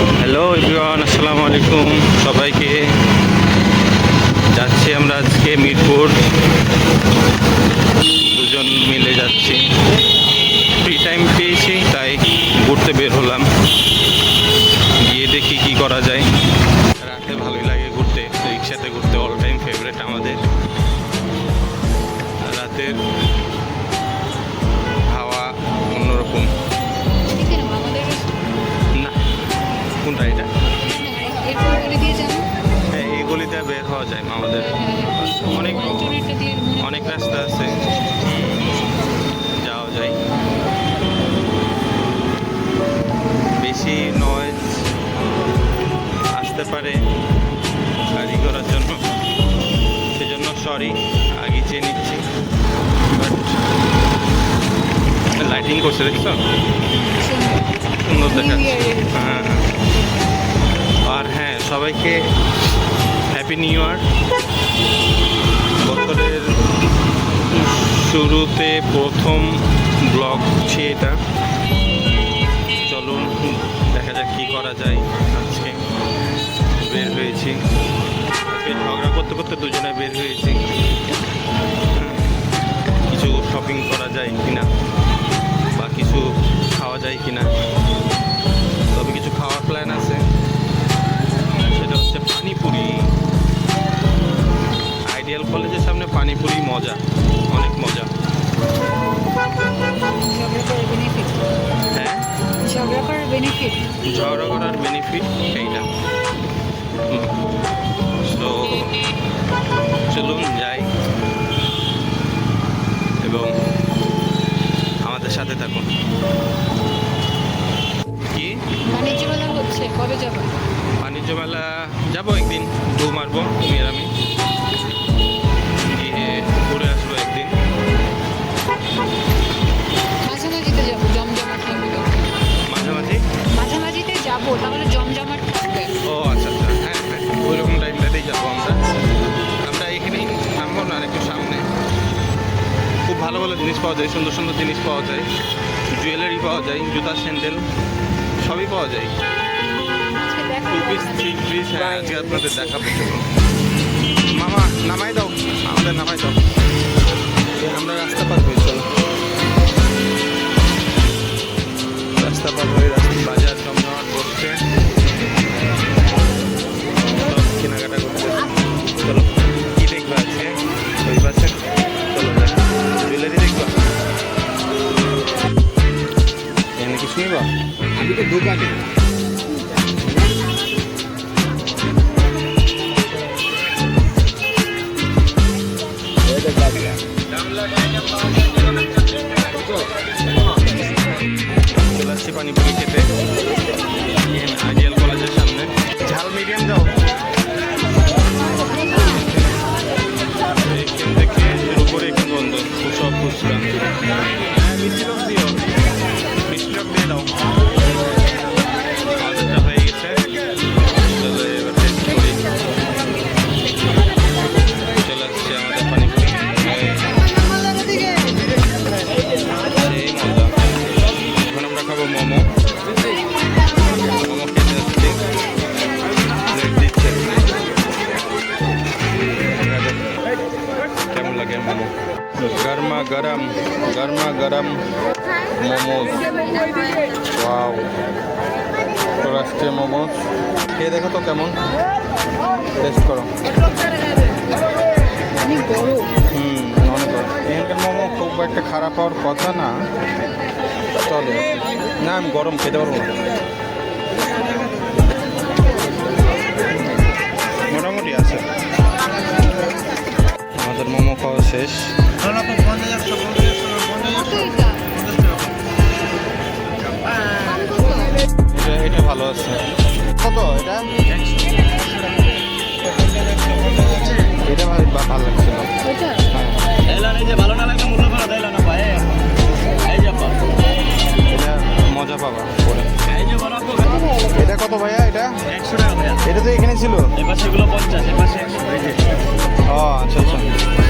Hello everyone আসসালামু আলাইকুম সবাইকে যাচ্ছি আমরা আজকে মিরপুর। দুজন মিলে যাচ্ছি। ফ্রি টাইম হওয়া যায় আমাদের অনেক অনেক রাস্তা আছে। যাওয়া যায়। বেশি নয়েজ আসতে পারে গাড়ি করার জন্য। সেজন্য সরি আগে চেয়ে নিচ্ছি। বাট লাইটিং করছে, দেখছ? সুন্দর দেখা New Year এর। হ্যাঁ। আর হ্যাঁ সবাইকে হ্যাপি নিউ ইয়ার বছরের শুরুতে প্রথম ব্লগ হচ্ছে এটা। চলুন, দেখা যাক কী করা যায় আজকে। বের হয়েছি। ঝগড়া করতে করতে দুজনে বের হয়েছি। কিছু শপিং করা যায় কিনা বা কিছু খাওয়া যায় কিনা। আইডিয়াল কলেজের সামনে পানিপুরি মজা অনেক মজা। হ্যাঁ? ঝগড়া করার বেনিফিট ঝগড়া করার বেনিফিট এইটা তো চলুন যাই। এবং আমাদের সাথে থাকুন। কি? বাণিজ্য মেলা হচ্ছে কবে যাব বাণিজ্য মেলা যাব একদিন ডু মারবো তুমি আর আমি। মাঝামাঝিতে তাহলে জমজমাট থাকবে ও আচ্ছা আচ্ছা। হ্যাঁ হ্যাঁ ওই টাইমটাতেই যাব আমরা আমরা এখানেই নামবো না আর একটু সামনে। খুব ভালো ভালো জিনিস পাওয়া যায় সুন্দর সুন্দর জিনিস পাওয়া যায়। জুয়েলারি পাওয়া যায় জুতা স্যান্ডেল সবই পাওয়া যায়। টু পিস থ্রি পিস হ্যাঁ আজকে আপনাদের দেখাবো। মামা নামাই দাও। আমাদের নামাই দাও। চলে আসছি পানিপুরি লাগে মোমো গরমা গরম গরমা গরম মোমোজ। রাষ্ট্রীয় মোমোজ। খেয়ে দেখো তো কেমন? টেস্ট করো। হুম অনেক। এখানকার মোমো খুব একটা খারাপ হওয়ার কথা না। চলে। না, আমি গরম খেতে পারব না। শেষ। এটা ভালো আছে। কত? এটা? এটা ভালো লাগছিল মজা পাবা পরে। এটা কত ভাইয়া এটা? এটা তো এখানে ছিল? ও আচ্ছা আচ্ছা।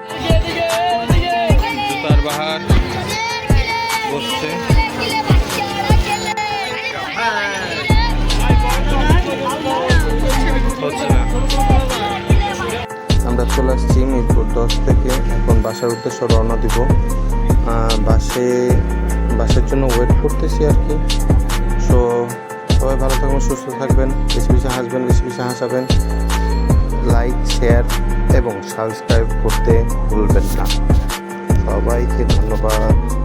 আমরা চলে আসছি মিরপুর দশ থেকে এখন বাসার উদ্দেশ্যে রওনা দিব। বাসে, বাসের জন্য ওয়েট করতেছি আর কি। সো সবাই ভালো থাকবেন, সুস্থ থাকবেন, বেশি বেশি হাসবেন, বেশি বেশি হাসাবেন। লাইক শেয়ার এবং সাবস্ক্রাইব করতে ভুলবেন না। সবাইকে ধন্যবাদ।